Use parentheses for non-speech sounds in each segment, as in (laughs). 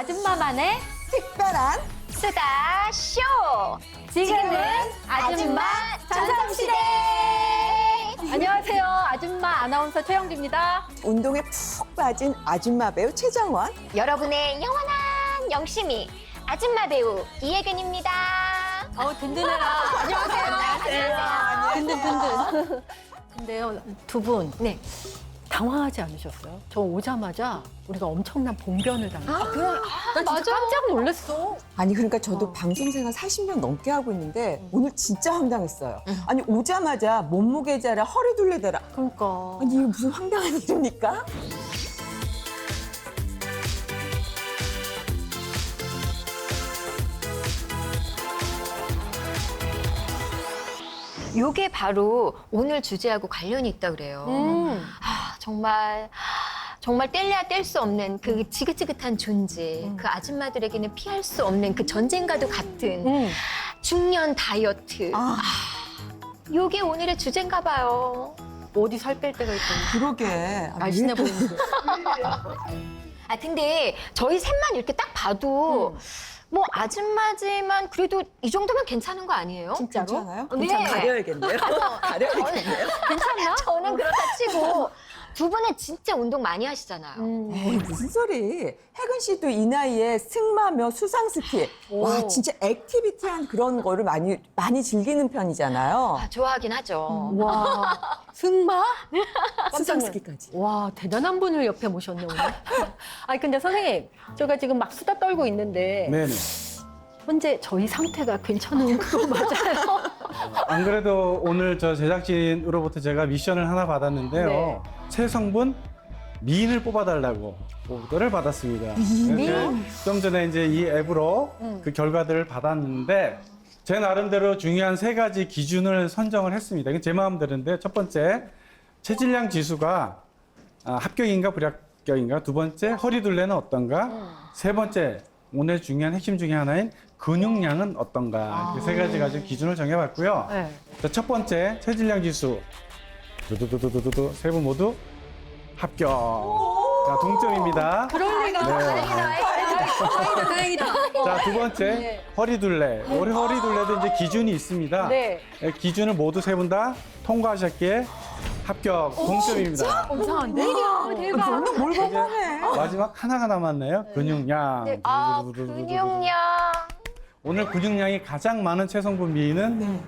아줌마만의 특별한 수다 쇼. 지금은 아줌마 전성시대. 안녕하세요. 아줌마 아나운서 최영주입니다. 운동에 푹 빠진 아줌마 배우 최정원. 여러분의 영원한 영심이 아줌마 배우 이혜근입니다. 어우 든든해라. (laughs) 안녕하세요. 든든 든든. (laughs) 근데요 두 분. 네. 당황하지 않으셨어요? 저 오자마자 우리가 엄청난 봉변을 당했어요. 아, 그럼 나 진짜 깜짝 놀랐어. 아니 그러니까 저도 방송 생활 40년 넘게 하고 있는데 오늘 진짜 황당했어요. 아니 오자마자 몸무게 자라 허리 둘레대라. 그러니까. 아니 이게 무슨 황당한 일입니까? 요게 바로 오늘 주제하고 관련이 있다 그래요. 음. 아, 정말 정말 뗄래야 뗄 수 없는 그 지긋지긋한 존재, 그 아줌마들에게는 피할 수 없는 그 전쟁과도 같은 음. 중년 다이어트. 아 요게 오늘의 주제인가 봐요. 어디 살 뺄 때가 있더니 그러게. 아, 날씬해 보이는데. (laughs) 아 근데 저희 셋만 이렇게 딱 봐도 음. 뭐 아줌마지만 그래도 이 정도면 괜찮은 거 아니에요? 진짜로? 괜찮아요? 네. 괜찮 가려야겠네요. (laughs) 가려야겠네요. 괜찮나? 저는 그렇다 치고 두 분은 진짜 운동 많이 하시잖아요. 음. 에이 무슨 소리? 혜근 씨도 이 나이에 승마며 수상 스키. 오. 와 진짜 액티비티한 그런 거를 많이 많이 즐기는 편이잖아요. 아, 좋아하긴 하죠. 와 (laughs) 승마? 수상 놀- 스키까지. 와 대단한 분을 옆에 모셨네 오늘. (laughs) 아니 근데 선생님 제가 지금 막 수다 떨고 있는데 네네. 현재 저희 상태가 괜찮은 거 맞아요? 안 그래도 오늘 저 제작진으로부터 제가 미션을 하나 받았는데요. 네. 최성분 미인을 뽑아달라고 오더를 받았습니다. 미인? 그래서 좀 전에 이제 이 앱으로 음. 그 결과들을 받았는데 제 나름대로 중요한 세 가지 기준을 선정을 했습니다. 이건 제 마음대로인데 첫 번째 체질량 지수가 아, 합격인가 불합격인가 두 번째 허리 둘레는 어떤가 음. 세 번째 오늘 중요한 핵심 중에 하나인 근육량은 어떤가 이렇게 세 가지 가지고 기준을 정해봤고요. 네. 자, 첫 번째 체질량 지수 두두두두두두 세 분 모두 합격. 자 동점입니다. 그럴 리가. 네. 다행이다 다행이다. 자 두 번째 네. 허리둘레. 우리 허리둘레도 이제 기준이 있습니다. 네. 예, 기준을 모두 세 분 다 통과하셨기에 합격 동점입니다. 어, 이상한데? 대박. 너는 뭘 보고해? 마지막 하나가 남았네요. 근육량. 네. 아, 두두두두두두. 근육량. 오늘 근육량이 가장 많은 체성분 미인은 네.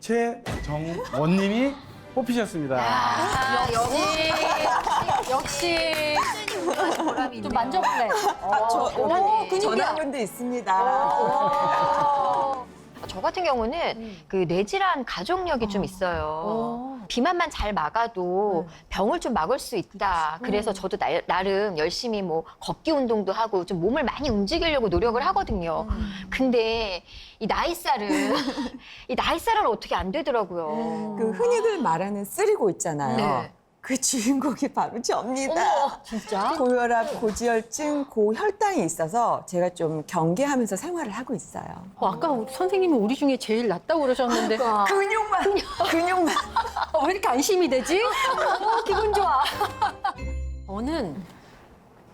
최정원님이 (laughs) 뽑히셨습니다. 아, 역시. 역시 좀 만져볼래. 저, 오, 오, 근육이야. 전화분도 있습니다. 어. 저 같은 경우는 그 뇌질환 가족력이 좀 있어요. 오. 비만만 잘 막아도 병을 좀 막을 수 있다. 그래서 저도 나, 나름 열심히 뭐 걷기 운동도 하고 좀 몸을 많이 움직이려고 노력을 하거든요. 근데 이 나이살은 (laughs) 이 나이살은 어떻게 안 되더라고요. 그 흔히들 말하는 쓰리고 있잖아요. 네. 그 주인공이 바로 접니다. 진짜? 고혈압, 고지혈증, 고혈당이 있어서 제가 좀 경계하면서 생활을 하고 있어요. 어, 아까 우리 선생님이 우리 중에 제일 낫다고 그러셨는데 근육만, 근육만. 어, 왜 이렇게 안심이 되지? 어, 기분 좋아. 저는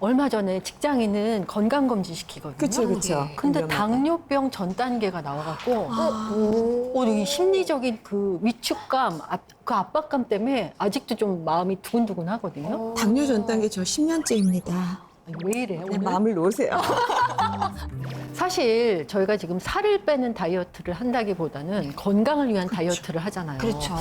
얼마 전에 직장인은 건강검진 시키거든요. 그쵸, 그쵸. 근데 위험하다. 당뇨병 전 단계가 나와갖고 어, 이 심리적인 그 위축감, 압- 그 압박감 때문에 아직도 좀 마음이 두근두근 하거든요. 당뇨 전 단계 저 10년째입니다. 아니, 왜 이래? 내 오늘? 마음을 놓으세요. (laughs) 사실 저희가 지금 살을 빼는 다이어트를 한다기보다는 건강을 위한 다이어트를 하잖아요. 그렇죠.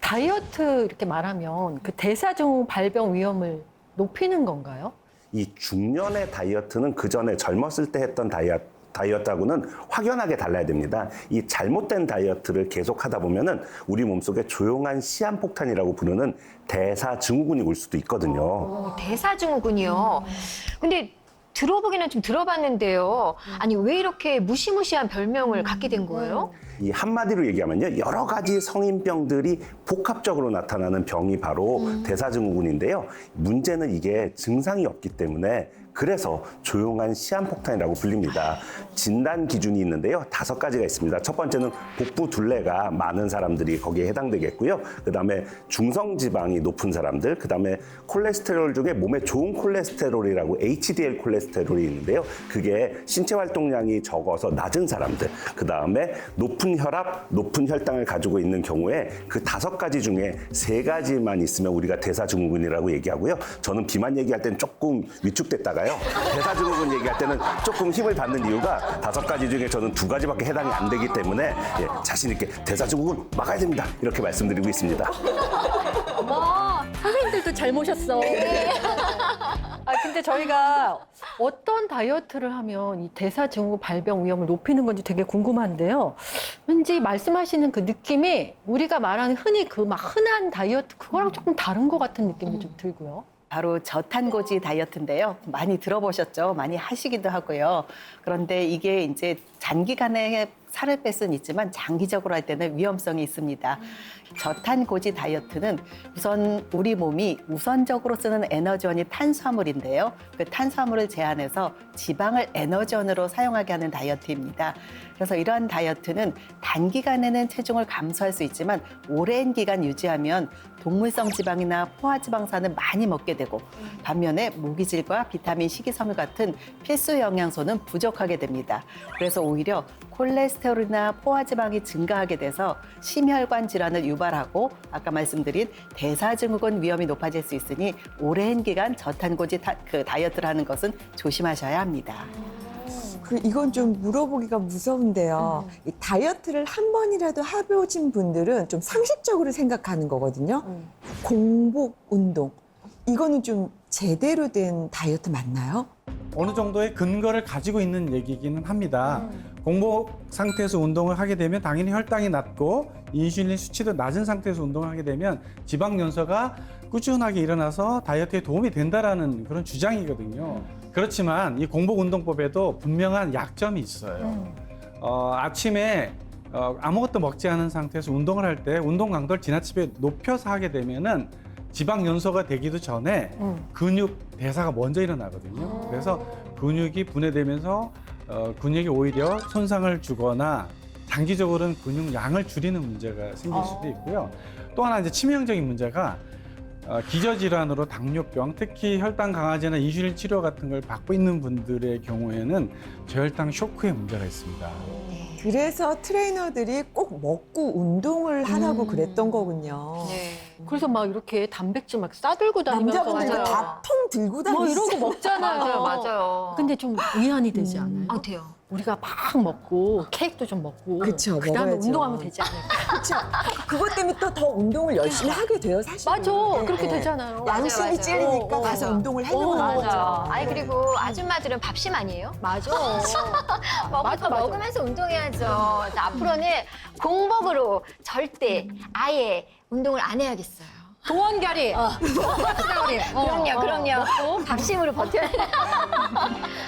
다이어트 이렇게 말하면 그 대사증후 발병 위험을 높이는 건가요? 이 중년의 다이어트는 그 전에 젊었을 때 했던 다이어트 다이어트하고는 확연하게 달라야 됩니다. 이 잘못된 다이어트를 계속하다 보면은 우리 몸속에 조용한 시한폭탄이라고 부르는 대사증후군이 올 수도 있거든요. 어, 대사증후군이요. 근데 들어보기는 좀 들어봤는데요. 아니 왜 이렇게 무시무시한 별명을 갖게 된 거예요? 이 한마디로 얘기하면요. 여러 가지 성인병들이 복합적으로 나타나는 병이 바로 대사증후군인데요. 문제는 이게 증상이 없기 때문에 그래서 조용한 시한폭탄이라고 불립니다. 진단 기준이 있는데요. 다섯 가지가 있습니다. 첫 번째는 복부 둘레가 많은 사람들이 거기에 해당되겠고요. 그 다음에 중성 지방이 높은 사람들, 그 다음에 콜레스테롤 중에 몸에 좋은 콜레스테롤이라고 HDL 콜레스테롤이 있는데요. 그게 신체 활동량이 적어서 낮은 사람들, 그 다음에 높은 혈압, 높은 혈당을 가지고 있는 경우에 그 다섯 가지 중에 세 가지만 있으면 우리가 대사증후군이라고 얘기하고요. 저는 비만 얘기할 때는 조금 위축됐다가 요. 대사 증후군 얘기할 때는 조금 힘을 받는 이유가 다섯 가지 중에 저는 두 가지밖에 해당이 안 되기 때문에 예, 자신 있게 대사 증후군 막아야 됩니다. 이렇게 말씀드리고 있습니다. 와, 선생님들도 잘 모셨어. 아, 근데 저희가 어떤 다이어트를 하면 이 대사 증후군 발병 위험을 높이는 건지 되게 궁금한데요. 왠지 말씀하시는 그 느낌이 우리가 말하는 흔히 그 막 흔한 다이어트 그거랑 조금 다른 것 같은 느낌이 좀 들고요. 바로 저탄고지 다이어트인데요. 많이 들어보셨죠? 많이 하시기도 하고요. 그런데 이게 이제 단기간에 살을 뺄 수는 있지만 장기적으로 할 때는 위험성이 있습니다. 저탄고지 다이어트는 우선 우리 몸이 우선적으로 쓰는 에너지원이 탄수화물인데요. 그 탄수화물을 제한해서 지방을 에너지원으로 사용하게 하는 다이어트입니다. 그래서 이러한 다이어트는 단기간에는 체중을 감소할 수 있지만 오랜 기간 유지하면 동물성 지방이나 포화지방산을 많이 먹게 되고 반면에 모기질과 비타민, 식이섬유 같은 필수 영양소는 부족하게 됩니다. 그래서 오히려 콜레스테롤이나 포화지방이 증가하게 돼서 심혈관 질환을 유발하고 아까 말씀드린 대사증후군 위험이 높아질 수 있으니 오랜 기간 저탄고지 다, 그 다이어트를 하는 것은 조심하셔야 합니다. 그 이건 좀 물어보기가 무서운데요. 이 다이어트를 한 번이라도 해보신 분들은 좀 상식적으로 생각하는 거거든요. 공복 운동. 이거는 좀 제대로 된 다이어트 맞나요? 어느 정도의 근거를 가지고 있는 얘기기는 합니다. 공복 상태에서 운동을 하게 되면 당연히 혈당이 낮고 인슐린 수치도 낮은 상태에서 운동을 하게 되면 지방 연소가 꾸준하게 일어나서 다이어트에 도움이 된다라는 그런 주장이거든요. 그렇지만 이 공복 운동법에도 분명한 약점이 있어요. 어, 아침에 어, 아무것도 먹지 않은 상태에서 운동을 할 때 운동 강도를 지나치게 높여서 하게 되면은 지방 연소가 되기도 전에 근육 대사가 먼저 일어나거든요. 그래서 근육이 분해되면서 어, 근육이 오히려 손상을 주거나 장기적으로는 근육 양을 줄이는 문제가 생길 수도 있고요. 또 하나 이제 치명적인 문제가 어, 기저질환으로 당뇨병, 특히 혈당 강화제나 인슐린 치료 같은 걸 받고 있는 분들의 경우에는 저혈당 쇼크의 문제가 있습니다. 그래서 트레이너들이 꼭 먹고 운동을 하라고 그랬던 거군요. 네. 그래서 막 이렇게 단백질 막 싸들고 다니면서 남자분들 맞아요. 다 통 들고 뭐 다니시죠. 이러고 먹잖아요. 맞아요, 맞아요. 근데 좀 위안이 되지 않아요? 아, 돼요. 우리가 막 먹고 케이크도 좀 먹고 그쵸, 그다음에 먹어야죠. 운동하면 되지 않을까? (laughs) 그렇죠. 그것 때문에 또 더 운동을 열심히 하게 돼요, 사실. 맞아. 그렇게 되잖아요. 양심이 맞아요. 찔리니까 어, 어. 가서 운동을 하려고 어, 하는 거죠. 맞아. 아니 그리고 아줌마들은 밥심 아니에요? 맞아. (laughs) 먹을 맞아, 거 맞아. 먹으면서 운동해야죠. 그래서 앞으로는 공복으로 절대 아예 운동을 안 해야겠어요. 도원결이. 어. (laughs) 도원결이. (laughs) 어, 그럼요, 어. 그럼요. 밥심으로 버텨야 돼.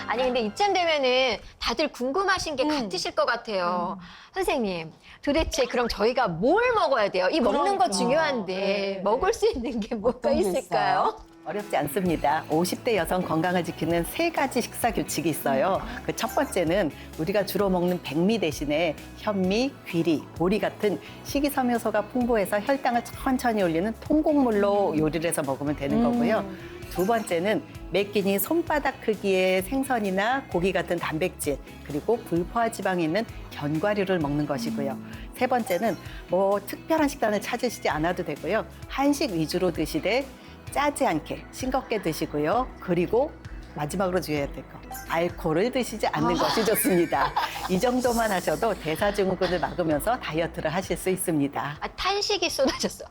아니, 근데 이쯤 되면은 다들 궁금하신 게 같으실 것 같아요. 선생님, 도대체 그럼 저희가 뭘 먹어야 돼요? 이 먹는 거 그러니까. 중요한데 네, 먹을 수 있는 게 뭐가 어떤 게 있을까요? 어렵지 않습니다. 50대 여성 건강을 지키는 세 가지 식사 규칙이 있어요. 그 첫 번째는 우리가 주로 먹는 백미 대신에 현미, 귀리, 보리 같은 식이섬유소가 풍부해서 혈당을 천천히 올리는 통곡물로 요리를 해서 먹으면 되는 거고요. 두 번째는 매 끼니 손바닥 크기의 생선이나 고기 같은 단백질 그리고 불포화 지방이 있는 견과류를 먹는 것이고요. 세 번째는 뭐 특별한 식단을 찾으시지 않아도 되고요. 한식 위주로 드시되 짜지 않게 싱겁게 드시고요. 그리고 마지막으로 주의해야 될 거. 알코올을 드시지 않는 것이 좋습니다. 이 (laughs) 정도만 하셔도 대사증후군을 막으면서 다이어트를 하실 수 있습니다. 아, 탄식이 쏟아졌어.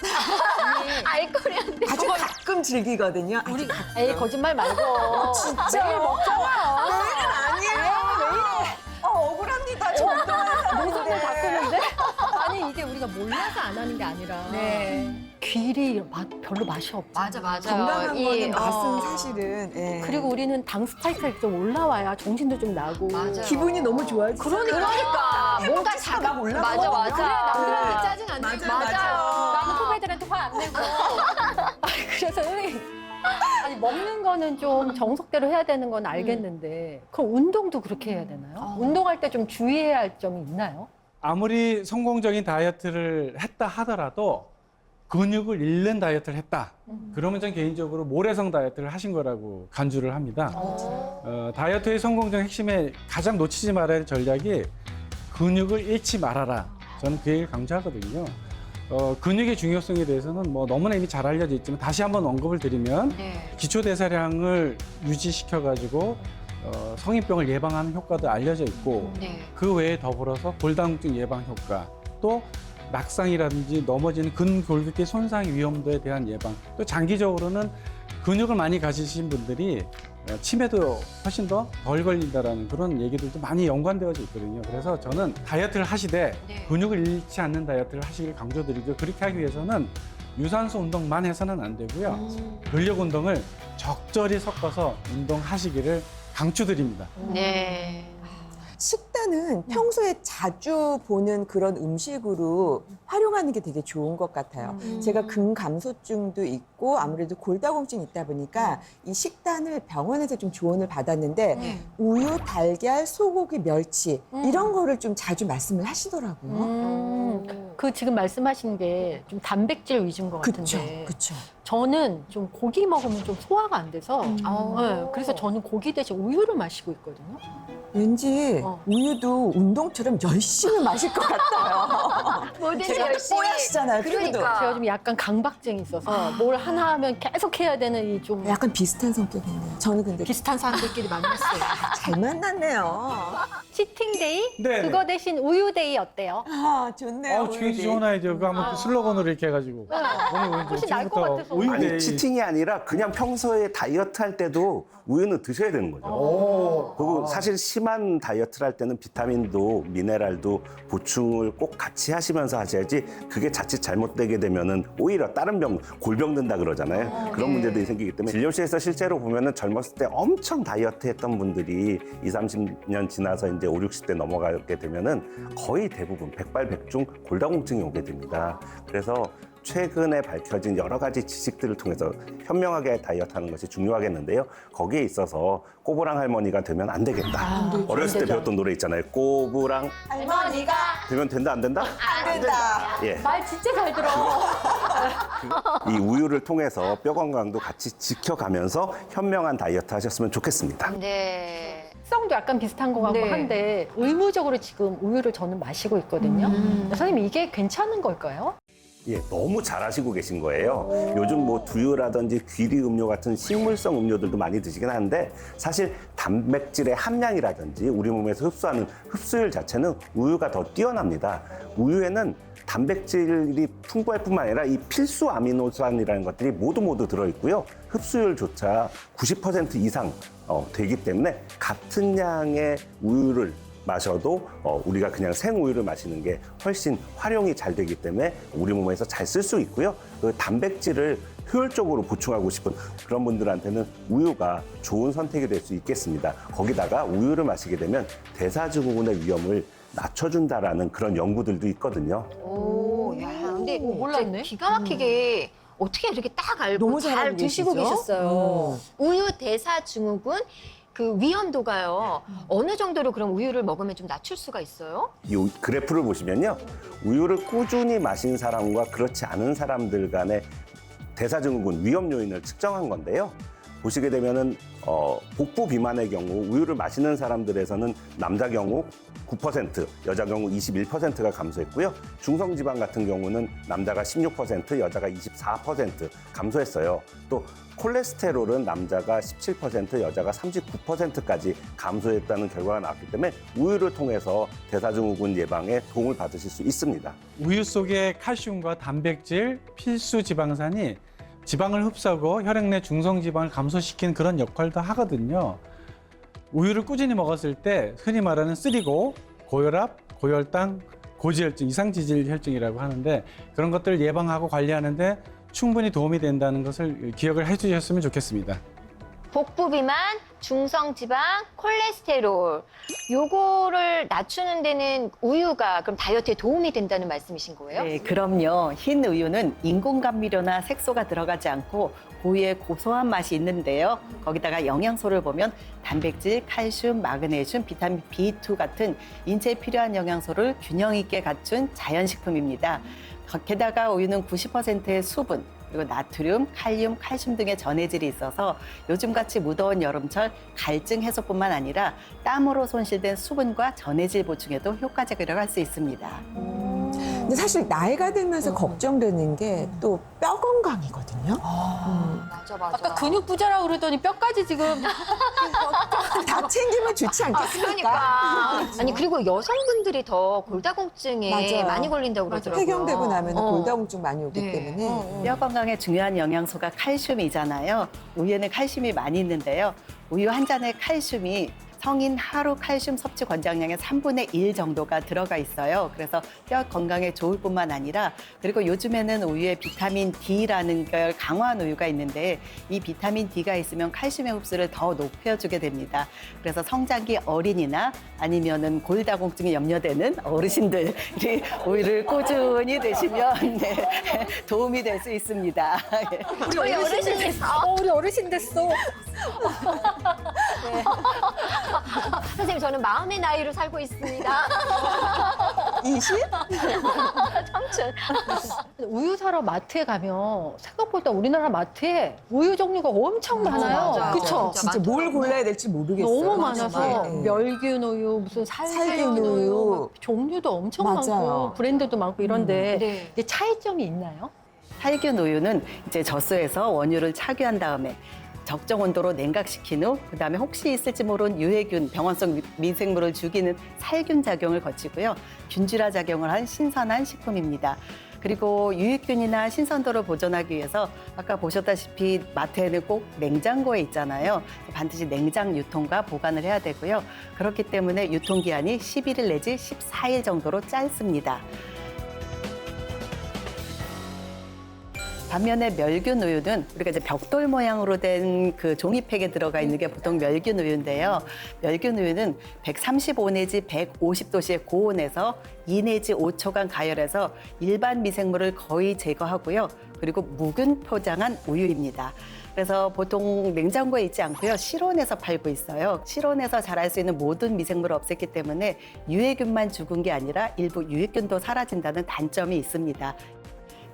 (laughs) 알코올이 안 돼. 아주 가끔 즐기거든요. 우리 에이 거짓말 말고. 진짜 매일 먹잖아요. 매일은 아니에요. 매일. 어, 억울합니다. 저 운동하는 모습을 사람인데. 바꾸는데? 아니 이게 우리가 몰라서 안 하는 게 아니라 귀리 맛 별로 맛이 없죠. 맞아, 맞아. 건강한 이, 거는 맛은 어. 사실은 예. 그리고 우리는 당 스파이크가 좀 올라와야 정신도 좀 나고. 맞아요. 기분이 너무 좋아지죠. 그러니까 뭔가 자가 올라가거든요. 맞아 맞아. 남들한테 짜증 안 내고. 맞아요. 나는 후배들한테 화 안 내고. (laughs) 아, 그래서 선생님. 아니, 먹는 거는 좀 정석대로 해야 되는 건 알겠는데, 그럼 운동도 그렇게 해야 되나요? 운동할 때 좀 주의해야 할 점이 있나요? 아무리 성공적인 다이어트를 했다 하더라도 근육을 잃는 다이어트를 했다. 그러면 전 개인적으로 모래성 다이어트를 하신 거라고 간주를 합니다. 어, 다이어트의 성공적 핵심에 가장 놓치지 말아야 할 전략이 근육을 잃지 말아라. 저는 그 얘기를 강조하거든요. 어, 근육의 중요성에 대해서는 뭐 너무나 이미 잘 알려져 있지만 다시 한번 언급을 드리면 네. 기초 대사량을 유지시켜 가지고 어, 성인병을 예방하는 효과도 알려져 있고 네. 그 외에 더불어서 골다공증 예방 효과 또 낙상이라든지 넘어지는 근골격계 손상 위험도에 대한 예방 또 장기적으로는 근육을 많이 가지신 분들이 어, 치매도 훨씬 더 덜 걸린다라는 그런 얘기들도 많이 연관되어져 있거든요. 그래서 저는 다이어트를 하시되 네. 근육을 잃지 않는 다이어트를 하시길 강조드리고 그렇게 하기 위해서는 유산소 운동만 해서는 안 되고요. 음. 근력 운동을 적절히 섞어서 운동하시기를 강추드립니다. 네. 식단은 평소에 자주 보는 그런 음식으로 활용하는 게 되게 좋은 것 같아요. 음. 제가 근감소증도 있고 아무래도 골다공증이 있다 보니까 이 식단을 병원에서 좀 조언을 받았는데 네. 우유, 달걀, 소고기, 멸치 음. 이런 거를 좀 자주 말씀을 하시더라고요. 음, 그 지금 말씀하신 게 좀 단백질 위주인 것 그쵸, 같은데 그쵸. 저는 좀 고기 먹으면 좀 소화가 안 돼서 어. 네, 그래서 저는 고기 대신 우유를 마시고 있거든요. 왠지 어. 우유도 운동처럼 열심히 마실 것 같아요. (laughs) 뭐든지 제가 열심히. 뽀얗시잖아요, 피부도. 그러니까. 제가 좀 약간 강박증이 있어서 뭘 하나 하면 계속 해야 되는 이 좀 약간 비슷한 성격이네요. 저는 근데 비슷한 사람들끼리 만났어요. (laughs) 잘 만났네요. 치팅데이? 네, 그거 대신 우유데이 어때요? 아, 좋네 요. 어, 좋은 아이디어. 그거 한번 슬로건으로 이렇게 해가지고. 오늘 오늘 훨씬 나을 것 지금부터 같아서. 우유 아니 데이. 치팅이 아니라 그냥 평소에 다이어트 할 때도 우유는 드셔야 되는 거죠. 오. 그리고 사실 심한 다이어트를 할 때는 비타민도 미네랄도 보충을 꼭 같이 하시면서 하셔야지 그게 자칫 잘못되게 되면은 오히려 다른 병 골병 든다 그러잖아요. 그런 문제들이 생기기 때문에 진료실에서 실제로 보면은 젊었을 때 엄청 다이어트 했던 분들이 20, 30년 지나서 이제 5, 60대 넘어가게 되면은 거의 대부분 백발백중 골다공증이 오게 됩니다. 그래서 최근에 밝혀진 여러 가지 지식들을 통해서 현명하게 다이어트 하는 것이 중요하겠는데요. 거기에 있어서 꼬부랑 할머니가 되면 안 되겠다. 어렸을 때 배웠던 노래 있잖아요. 꼬부랑 할머니가 되면 된다 안 된다? 안 된다. 예. 말 진짜 잘 들어. 이 우유를 통해서 뼈 건강도 같이 지켜가면서 현명한 다이어트 하셨으면 좋겠습니다. 네. 성도 약간 비슷한 것 같고 네. 한데 의무적으로 지금 우유를 저는 마시고 있거든요. 음. 선생님 이게 괜찮은 걸까요? 예, 너무 잘하시고 계신 거예요. 요즘 뭐 두유라든지 귀리 음료 같은 식물성 음료들도 많이 드시긴 하는데 사실 단백질의 함량이라든지 우리 몸에서 흡수하는 흡수율 자체는 우유가 더 뛰어납니다. 우유에는 단백질이 풍부할 뿐만 아니라 이 필수 아미노산이라는 것들이 모두 모두 들어있고요. 흡수율조차 90% 이상 어, 되기 때문에 같은 양의 우유를 마셔도 어, 우리가 그냥 생우유를 마시는 게 훨씬 활용이 잘 되기 때문에 우리 몸에서 잘 쓸 수 있고요. 그 단백질을 효율적으로 보충하고 싶은 그런 분들한테는 우유가 좋은 선택이 될 수 있겠습니다. 거기다가 우유를 마시게 되면 대사증후군의 위험을 낮춰준다라는 그런 연구들도 있거든요. 오, 야, 근데 오, 몰랐네. 기가 막히게 어떻게 이렇게 딱 알고 너무 잘 잘하고 드시고 계시죠? 계셨어요. 음. 우유 대사 증후군 그 위험도가요. 어느 정도로 그럼 우유를 먹으면 좀 낮출 수가 있어요? 이 우- 그래프를 보시면요. 우유를 꾸준히 마신 사람과 그렇지 않은 사람들 간의 대사증후군 위험 요인을 측정한 건데요. 보시게 되면은 어, 복부 비만의 경우 우유를 마시는 사람들에서는 남자 경우 9%, 여자 경우 21%가 감소했고요. 중성 지방 같은 경우는 남자가 16%, 여자가 24% 감소했어요. 또 콜레스테롤은 남자가 17%, 여자가 39%까지 감소했다는 결과가 나왔기 때문에 우유를 통해서 대사증후군 예방에 도움을 받으실 수 있습니다. 우유 속의 칼슘과 단백질, 필수 지방산이 지방을 흡수하고 혈액 내 중성 지방을 감소시키는 그런 역할도 하거든요. 우유를 꾸준히 먹었을 때 흔히 말하는 쓰리고, 고혈압, 고혈당, 고지혈증, 이상지질 혈증이라고 하는데 그런 것들을 예방하고 관리하는데 충분히 도움이 된다는 것을 기억을 해주셨으면 좋겠습니다. 복부 비만, 중성 지방, 콜레스테롤 요거를 낮추는 데는 우유가 그럼 다이어트에 도움이 된다는 말씀이신 거예요? 네, 그럼요. 흰 우유는 인공 감미료나 색소가 들어가지 않고 고유의 고소한 맛이 있는데요. 거기다가 영양소를 보면 단백질, 칼슘, 마그네슘, 비타민 B2 같은 인체에 필요한 영양소를 균형 있게 갖춘 자연식품입니다. 게다가 우유는 90%의 수분, 그리고 나트륨, 칼륨, 칼슘 등의 전해질이 있어서 요즘같이 무더운 여름철 갈증 해소뿐만 아니라 땀으로 손실된 수분과 전해질 보충에도 효과적이라고 할 수 있습니다. 근데 사실 나이가 들면서 걱정되는 게 또 뼈 건강이거든요. 맞아 맞아. 아까 근육 부자라고 그러더니 뼈까지 지금 (laughs) 다 챙기면 좋지 않겠습니까? 그러니까 아니 그리고 여성분들이 더 골다공증에 맞아요. 많이 걸린다고 그러더라고요. 폐경되고 나면 어. 골다공증 많이 오기 네. 때문에 뼈 건강에 중요한 영양소가 칼슘이잖아요. 우유에는 칼슘이 많이 있는데요. 우유 한 잔에 칼슘이 성인 하루 칼슘 섭취 권장량의 3분의 1 정도가 들어가 있어요. 그래서 뼈 건강에 좋을 뿐만 아니라 그리고 요즘에는 우유에 비타민 D라는 걸 강화한 우유가 있는데 이 비타민 D가 있으면 칼슘의 흡수를 더 높여주게 됩니다. 그래서 성장기 어린이나 아니면은 골다공증이 염려되는 어르신들이 (laughs) 우유를 꾸준히 드시면 네, (laughs) 도움이 될 수 있습니다. (laughs) 예. 저희 어르신 됐어. 어, 우리 어르신 됐어. (laughs) 선생님 저는 마음의 나이로 살고 있습니다. 20? 청춘. 우유 사러 마트에 가면 생각보다 우리나라 마트에 우유 종류가 엄청 많아요. 맞아요. 그쵸? 진짜 진짜 뭘. 골라야 될지 모르겠어요. 너무 많아서 네, 네. 멸균 우유, 무슨 살균 살균 우유, 우유. 막 종류도 엄청 맞아요. 많고 브랜드도 많고 이런데 네. 이게 차이점이 있나요? 살균 우유는 이제 젖소에서 원유를 착유한 다음에 적정 온도로 냉각시킨 후 그다음에 혹시 있을지 모르는 유해균, 병원성 미- 미생물을 죽이는 살균 작용을 거치고요. 균질화 작용을 한 신선한 식품입니다. 그리고 유익균이나 신선도를 보존하기 위해서 아까 보셨다시피 마트에는 꼭 냉장고에 있잖아요. 반드시 냉장 유통과 보관을 해야 되고요. 그렇기 때문에 유통기한이 11일 내지 14일 정도로 짧습니다. 반면에 멸균 우유는 우리가 이제 벽돌 모양으로 된 그 종이팩에 들어가 있는 게 보통 멸균 우유인데요. 멸균 우유는 135 내지 150도씨의 고온에서 2 내지 5초간 가열해서 일반 미생물을 거의 제거하고요. 그리고 묵은 포장한 우유입니다. 그래서 보통 냉장고에 있지 않고요. 실온에서 팔고 있어요. 실온에서 자랄 수 있는 모든 미생물을 없앴기 때문에 유해균만 죽은 게 아니라 일부 유해균도 사라진다는 단점이 있습니다.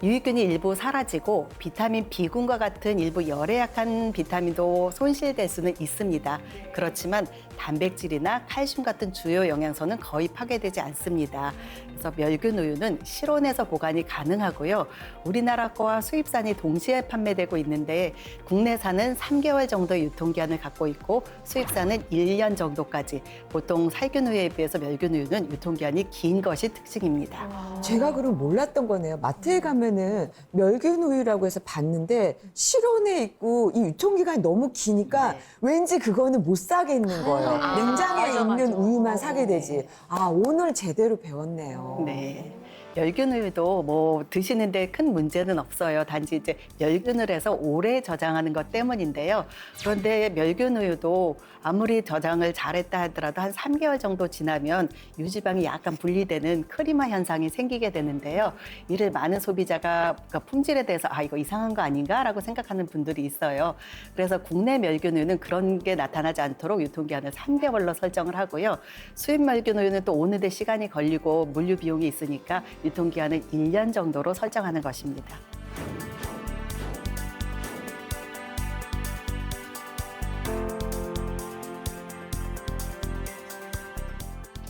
유익균이 일부 사라지고 비타민 B군과 같은 일부 열에 약한 비타민도 손실될 수는 있습니다. 그렇지만 단백질이나 칼슘 같은 주요 영양소는 거의 파괴되지 않습니다. 그래서 멸균 우유는 실온에서 보관이 가능하고요. 우리나라 거와 수입산이 동시에 판매되고 있는데 국내산은 3개월 정도의 유통기한을 갖고 있고 수입산은 1년 정도까지 보통 살균 우유에 비해서 멸균 우유는 유통기한이 긴 것이 특징입니다. 제가 그럼 몰랐던 거네요. 마트에 가면은 멸균 우유라고 해서 봤는데 실온에 있고 이 유통기간이 너무 기니까 네. 왠지 그거는 못 사겠는 거예요. 아, 냉장고에 맞아, 있는 맞아. 우유만 사게 되지. 아, 오늘 제대로 배웠네요. 네. 우유도 뭐 드시는데 큰 문제는 없어요. 단지 이제 멸균을 해서 오래 저장하는 것 때문인데요. 그런데 멸균 우유도 아무리 저장을 잘했다 하더라도 한 3개월 정도 지나면 유지방이 약간 분리되는 크리마 현상이 생기게 되는데요. 이를 많은 소비자가 그 품질에 대해서 아 이거 이상한 거 아닌가라고 생각하는 분들이 있어요. 그래서 국내 멸균 우유는 그런 게 나타나지 않도록 유통기한을 3개월로 설정을 하고요. 수입 멸균 우유는 또 오는데 시간이 걸리고 물류 비용이 있으니까 유통기한을 1년 정도로 설정하는 것입니다.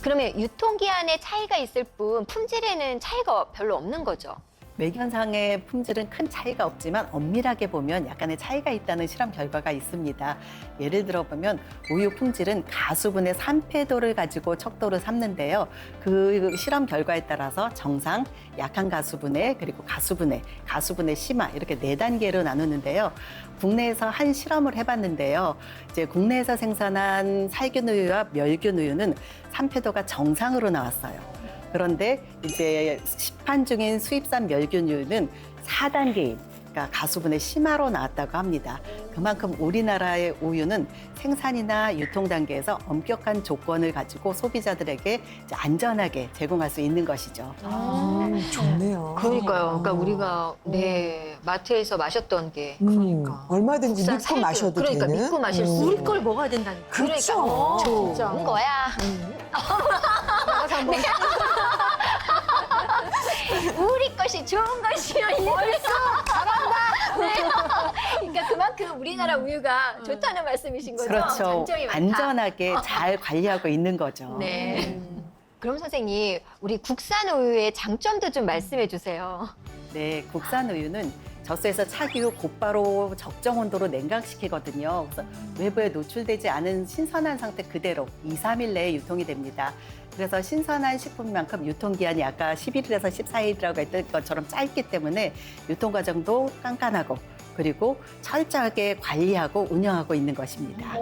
그러면 유통기한에 차이가 있을 뿐 품질에는 차이가 별로 없는 거죠. 외견상의 품질은 큰 차이가 없지만 엄밀하게 보면 약간의 차이가 있다는 실험 결과가 있습니다. 예를 들어 보면 우유 품질은 가수분의 산패도를 가지고 척도를 삼는데요. 그 실험 결과에 따라서 정상, 약한 가수분해, 그리고 가수분해, 가수분해 심화 이렇게 네 단계로 나누는데요. 국내에서 한 실험을 해봤는데요. 이제 국내에서 생산한 살균 우유와 멸균 우유는 산패도가 정상으로 나왔어요. 그런데 이제 시판 중인 수입산 멸균유는 4단계인 그러니까 가수분의 심화로 나왔다고 합니다. 그만큼 우리나라의 우유는 생산이나 유통 단계에서 엄격한 조건을 가지고 소비자들에게 안전하게 제공할 수 있는 것이죠. 아, 좋네요. 그러니까요. 그러니까 우리가 네 마트에서 마셨던 게 음, 얼마든지 국산 믿고 살균. 마셔도 그러니까 되는. 믿고 마실 수 음. 우리 걸 먹어야 된다니까. 그렇죠. 그러니까 진짜. 좋은 거야. 나가서 한번 (laughs) 우리 것이 좋은 것이요. 네. 그만큼 우리나라 우유가 좋다는 말씀이신 거죠. 그렇죠. 장점이 많다. 안전하게 잘 관리하고 있는 거죠. 네. 그럼 선생님, 우리 국산 우유의 장점도 좀 말씀해 주세요. 네, 국산 우유는 젖소에서 차기 후 곧바로 적정 온도로 냉각시키거든요. 그래서 외부에 노출되지 않은 신선한 상태 그대로 2, 3일 내에 유통이 됩니다. 그래서 신선한 식품만큼 유통기한이 아까 11일에서 14일이라고 했던 것처럼 짧기 때문에 유통 과정도 깐깐하고 그리고 철저하게 관리하고 운영하고 있는 것입니다.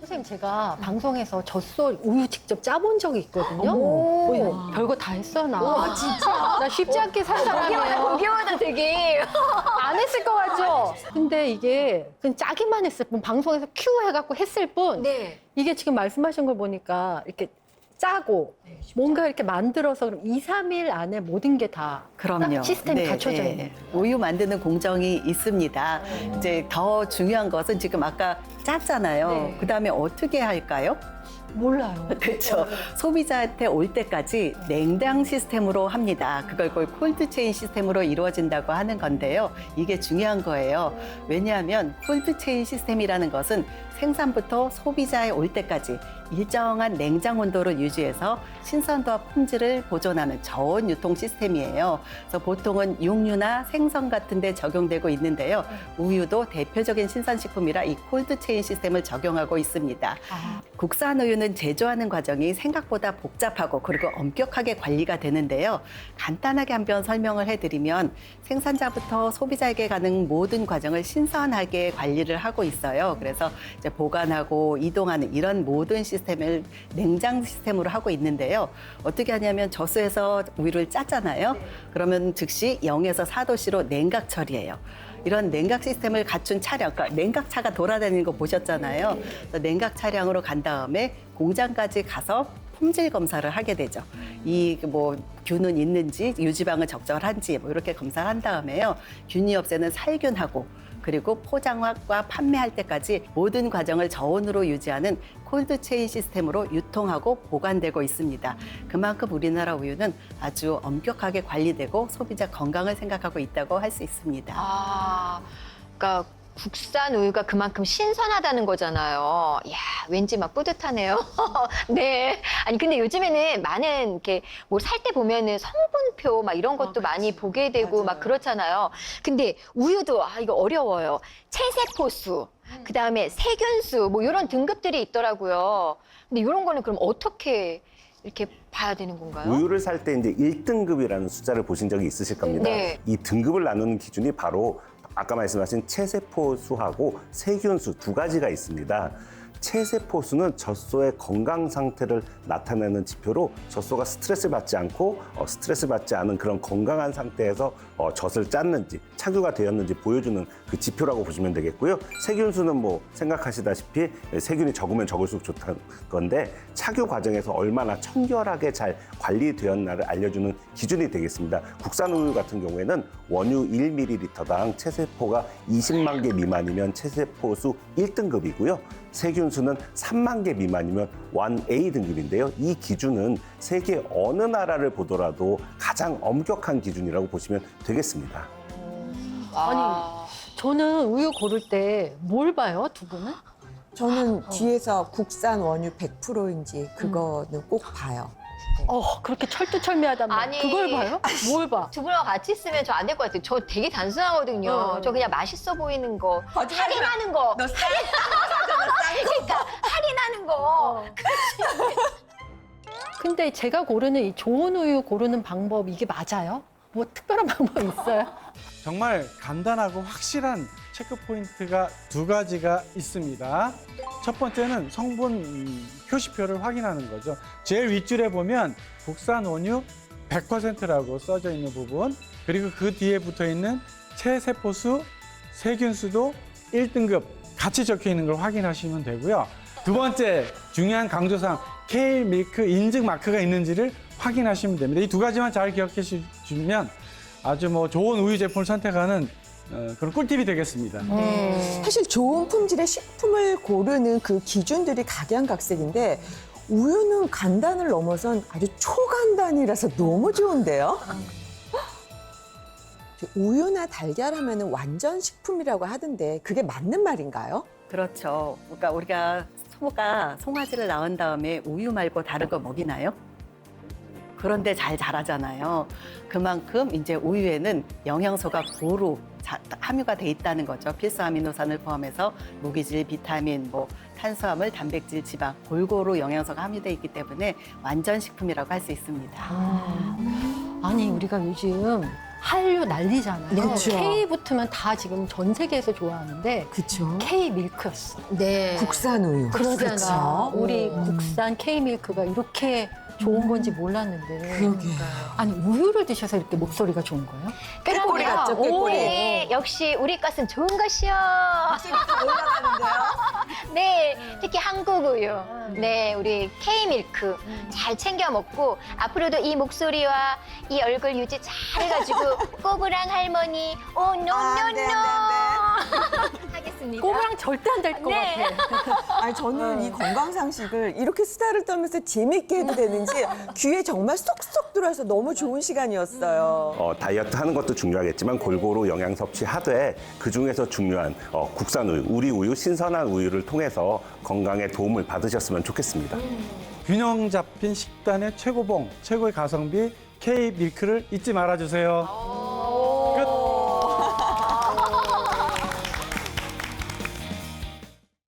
선생님 제가 방송에서 젖소 우유 직접 짜본 적이 있거든요. 오. 어, 별거 다 했어 나. 와, 진짜? 나 쉽지 않게 살 보기마다, 사람이에요. 보기마다 되게. (laughs) 안 했을 것 같죠? 근데 이게 그냥 짜기만 했을 뿐 방송에서 큐 해갖고 했을 뿐 네. 이게 지금 말씀하신 걸 보니까 이렇게 짜고 뭔가 이렇게 만들어서 그럼 2, 3일 안에 모든 게 다 그럼요. 시스템이 갖춰져 있네. 우유 만드는 공정이 있습니다. 이제 더 중요한 것은 지금 아까 짰잖아요. 네. 그 다음에 어떻게 할까요? 몰라요. (laughs) 그렇죠. 소비자한테 올 때까지 냉장 시스템으로 합니다. 그걸 곧 콜드체인 시스템으로 이루어진다고 하는 건데요. 이게 중요한 거예요. 왜냐하면 콜드체인 시스템이라는 것은 생산부터 소비자에 올 때까지 일정한 냉장 온도를 유지해서 신선도와 품질을 보존하는 저온 유통 시스템이에요. 그래서 보통은 육류나 생선 같은 데 적용되고 있는데요. 우유도 대표적인 신선식품이라 이 콜드체인 시스템을 적용하고 있습니다. 국산 우유는 제조하는 과정이 생각보다 복잡하고 그리고 엄격하게 관리가 되는데요. 간단하게 한번 설명을 해드리면 생산자부터 소비자에게 가는 모든 과정을 신선하게 관리를 하고 있어요. 그래서 이제 보관하고 이동하는 이런 모든 시스템을 냉장 시스템으로 하고 있는데요. 어떻게 하냐면 저수에서 우유를 짰잖아요. 그러면 즉시 0에서 4도씨로 냉각 처리해요. 이런 냉각 시스템을 갖춘 차량, 그러니까 냉각차가 돌아다니는 거 보셨잖아요. 그래서 냉각 차량으로 간 다음에 공장까지 가서 품질 검사를 하게 되죠. 이 뭐 균은 있는지 유지방은 적절한지 뭐 이렇게 검사를 한 다음에요. 균이 없애는 살균하고 그리고 포장과 판매할 때까지 모든 과정을 저온으로 유지하는 콜드체인 시스템으로 유통하고 보관되고 있습니다. 그만큼 우리나라 우유는 아주 엄격하게 관리되고 소비자 건강을 생각하고 있다고 할 수 있습니다. 아, 그러니까 국산 우유가 그만큼 신선하다는 거잖아요. 이야, 왠지 막 뿌듯하네요. (laughs) 네. 아니, 근데 요즘에는 많은 이렇게 뭘 살 때 보면은 성분표 막 이런 것도 많이 보게 되고 막 그렇잖아요. 근데 우유도, 아, 이거 어려워요. 체세포수, 그 다음에 세균수, 뭐 이런 등급들이 있더라고요. 근데 이런 거는 그럼 어떻게 이렇게 봐야 되는 건가요? 우유를 살 때 이제 1등급이라는 숫자를 보신 적이 있으실 겁니다. 네. 이 등급을 나누는 기준이 바로 아까 말씀하신 체세포 수하고 세균 수 두 가지가 있습니다. 체세포 수는 젖소의 건강 상태를 나타내는 지표로 젖소가 스트레스 받지 않고 어, 스트레스 받지 않은 그런 건강한 상태에서 어, 젖을 짰는지 착유가 되었는지 보여주는 그 지표라고 보시면 되겠고요. 세균 수는 뭐 생각하시다시피 세균이 적으면 적을수록 좋다는 건데 착유 과정에서 얼마나 청결하게 잘 관리되었나를 알려주는 기준이 되겠습니다. 국산 우유 같은 경우에는 원유 1ml당 체세포가 20만 개 미만이면 체세포 수 1등급이고요. 세균수는 3만 개 미만이면 1A 등급인데요. 이 기준은 세계 어느 나라를 보더라도 가장 엄격한 기준이라고 보시면 되겠습니다. 아, 저는 우유 고를 때 뭘 봐요, 두 분은? 저는 뒤에서 국산 원유 100%인지 그거는 꼭 봐요. 어, 그렇게 철두철미하단 말. 아니. 그걸 봐요? 뭘 봐? 두 분과 같이 있으면 저 안 될 것 같아요. 저 되게 단순하거든요. 어. 저 그냥 맛있어 보이는 거. 할인하는 거. 너 쌀? 그러니까 할인하는 거. 근데 제가 고르는 이 좋은 우유 고르는 방법 이게 맞아요? 뭐 특별한 (laughs) 방법 있어요? 정말 간단하고 확실한 체크 포인트가 두 가지가 있습니다. 첫 번째는 성분 음, 표시표를 확인하는 거죠. 제일 윗줄에 보면 국산 원유 100%라고 써져 있는 부분, 그리고 그 뒤에 붙어 있는 체세포수, 세균수도 1등급 같이 적혀 있는 걸 확인하시면 되고요. 두 번째 중요한 강조사항 K 밀크 인증 마크가 있는지를 확인하시면 됩니다. 이 두 가지만 잘 기억해 주시면 아주 뭐 좋은 우유 제품을 선택하는 어, 그런 꿀팁이 되겠습니다. 사실 좋은 품질의 식품을 고르는 그 기준들이 각양각색인데 우유는 간단을 넘어선 아주 초간단이라서 너무 좋은데요. (gasps) 우유나 달걀 하면은 완전 식품이라고 하던데 그게 맞는 말인가요? 그렇죠. 그러니까 우리가 소가 송아지를 낳은 다음에 우유 말고 다른 거 먹이나요? 그런데 잘 자라잖아요. 그만큼 이제 우유에는 영양소가 고루 자- 함유가 돼 있다는 거죠. 필수 아미노산을 포함해서 무기질, 비타민, 뭐 탄수화물, 단백질, 지방 골고루 영양소가 함유돼 있기 때문에 완전 식품이라고 할 수 있습니다. 아 니 우리가 요즘 한류 난리잖아요. 그쵸. K 붙으면 다 지금 전 세계에서 좋아하는데 그렇죠. K 밀크였어. 네. 국산 우유. 그러잖아. 그쵸? 우리 음. 국산 K 밀크가 이렇게 좋은 건지 몰랐는데. 그러게. 아니 우유를 드셔서 이렇게 목소리가 좋은 거예요? 꾀꼬리 같죠, 꾀꼬리. 네, 역시 우리 것은 좋은 것이요. 올라가는데요? (laughs) 네, 특히 한국 우유. 네, 우리 K 밀크 잘 챙겨 먹고 앞으로도 이 목소리와 이 얼굴 유지 잘 해가지고 (laughs) 꼬부랑 할머니 오안 돼, 안 돼, 노노노 하겠습니다. 꼬부랑 절대 안 될 것 네. 같아. (laughs) 아니 저는 이 건강 상식을 이렇게 수다를 떨면서 재밌게 해도 되는지 귀에 정말 쏙쏙 들어와서 너무 좋은 시간이었어요. 어, 다이어트 하는 것도 중요하겠지만 골고루 영양 섭취하되 그 중에서 중요한 어, 국산 우유, 우리 우유, 신선한 우유를 통해서 건강에 도움을 받으셨으면 좋겠습니다. 균형 잡힌 식단의 최고봉, 최고의 가성비 K 밀크를 잊지 말아주세요.